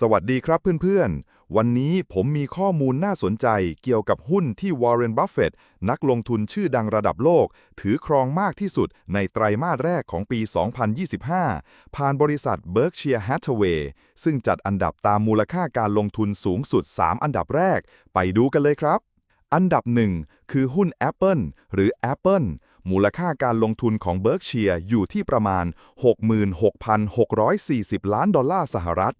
สวัสดีครับเพื่อนๆ วันนี้ผมมีข้อมูลน่าสนใจเกี่ยวกับหุ้นที่วอร์เรน บัฟเฟตต์นักลงทุนชื่อดังระดับโลก ถือครองมากที่สุดในไตรมาสแรกของปี 2025 ผ่านบริษัท Berkshire Hathaway ซึ่งจัดอันดับตามมูลค่าการลงทุนสูงสุด 3 อันดับแรก ไปดูกันเลยครับ อันดับหนึ่งคือหุ้น Apple หรือ Apple มูลค่าการลงทุนของ Berkshire อยู่ที่ประมาณ 66,640 ล้านดอลลาร์สหรัฐ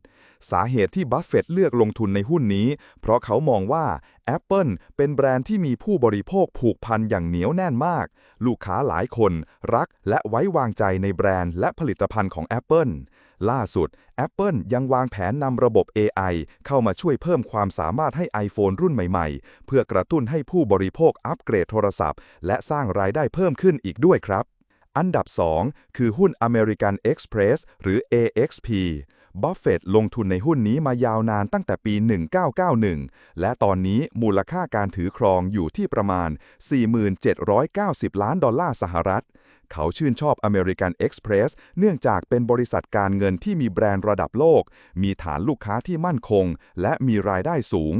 สาเหตุที่บัฟเฟตต์เลือกลงทุนในหุ้นนี้ เพราะเขามองว่า Apple เป็นแบรนด์ที่มีผู้บริโภคผูกพันอย่างเหนียวแน่นมาก ลูกค้าหลายคน รักและไว้วางใจในแบรนด์และผลิตภัณฑ์ของ Apple ล่าสุด Apple ยังวางแผนนำระบบ AI เข้ามาช่วยเพิ่มความสามารถให้ iPhone รุ่นใหม่ๆ เพื่อกระตุ้นให้ผู้บริโภคอัปเกรดโทรศัพท์ และสร้างรายได้เพิ่มขึ้นอีกด้วยครับ อันดับ 2 คือหุ้น American Express หรือ AXP บัฟเฟตลงทุนในหุ้นนี้มายาวนานตั้งแต่ปี 1991 และตอนนี้มูลค่าการถือครองอยู่ที่ประมาณ 4790 ล้านดอลลาร์สหรัฐ เขาชื่นชอบ American Express เนื่องจากเป็นบริษัทการเงินที่มีแบรนด์ระดับโลก มีฐานลูกค้าที่มั่นคง และมีรายได้สูง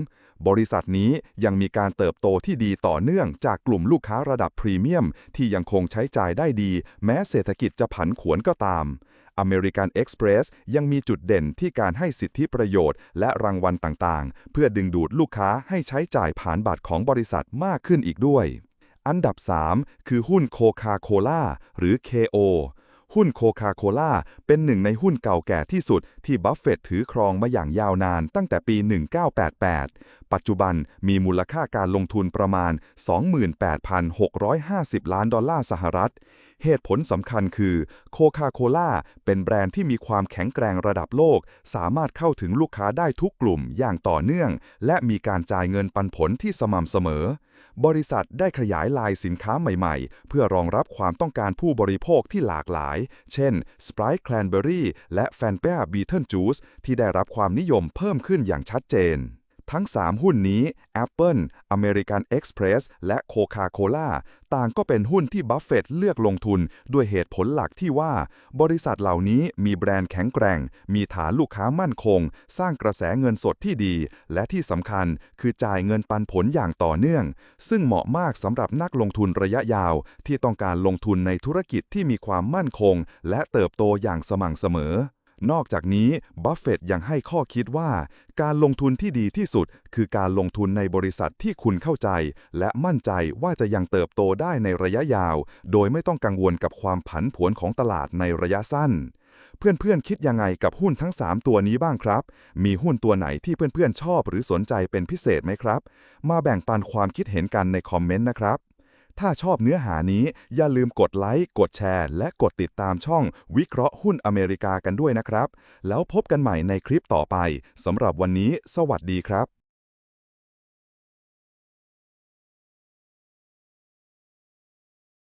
บริษัทนี้ยังมีการเติบโตที่ดีต่อเนื่องจากกลุ่มลูกค้าระดับพรีเมียม ที่ยังคงใช้จ่ายได้ดี แม้เศรษฐกิจจะผันผวนก็ตาม American Express ยังมีจุดเด่นที่การให้สิทธิประโยชน์ และรางวัลต่างๆ เพื่อดึงดูดลูกค้าให้ใช้จ่ายผ่านบัตรของบริษัทมากขึ้นอีกด้วย อันดับ 3 คือหุ้นโคคาโคล่าหรือ KO หุ้นโคคาโคล่าเป็นหนึ่งในหุ้นเก่าแก่ที่สุดที่บัฟเฟตต์ถือครองมาอย่างยาวนานตั้งแต่ปี 1988 ปัจจุบันมีมูลค่าการลงทุนประมาณ 28,650 ล้านดอลลาร์สหรัฐ เหตุผลสำคัญคือโคคาโคล่าเป็นแบรนด์ที่มีความแข็งแกร่งระดับโลก สามารถเข้าถึงลูกค้าได้ทุกกลุ่มอย่างต่อเนื่อง และมีการจ่ายเงินปันผลที่สม่ำเสมอ บริษัทได้ขยายลายสินค้าใหม่ๆ เพื่อรองรับความต้องการผู้บริโภคที่หลากหลาย เช่น Sprite Cranberry และ f a n p e a Beetle Juice ที่ได้รับความนิยมเพิ่มขึ้นอย่างชัดเจน ทั้ง 3 หุ้นนี้ Apple American Express และ Coca-Cola ต่างก็เป็นหุ้นที่บัฟเฟตเลือกลงทุนด้วยเหตุผลหลักที่ว่า บริษัทเหล่านี้มีแบรนด์แข็งแกร่ง มีฐานลูกค้ามั่นคง สร้างกระแสเงินสดที่ดี และที่สำคัญคือจ่ายเงินปันผลอย่างต่อเนื่อง ซึ่งเหมาะมากสำหรับนักลงทุนระยะยาว ที่ต้องการลงทุนในธุรกิจที่มีความมั่นคง และเติบโตอย่างสม่ำเสมอ นอกจากนี้บัฟเฟตต์ยังให้ข้อคิดว่า การลงทุนที่ดีที่สุด คือการลงทุนในบริษัทที่คุณเข้าใจ และมั่นใจว่าจะยังเติบโตได้ในระยะยาว โดยไม่ต้องกังวลกับความผันผวนของตลาดในระยะสั้น เพื่อนๆคิดยังไงกับหุ้นทั้ง 3 ตัวนี้บ้างครับ มีหุ้นตัวไหนที่เพื่อนๆชอบหรือสนใจเป็นพิเศษไหมครับ มาแบ่งปันความคิดเห็นกันในคอมเมนต์นะครับ ถ้าชอบเนื้อหานี้ อย่าลืมกดไลค์ กดแชร์ และกดติดตามช่องวิเคราะห์หุ้นอเมริกากันด้วยนะครับ แล้วพบกันใหม่ในคลิปต่อไปสำหรับวันนี้ สวัสดีครับ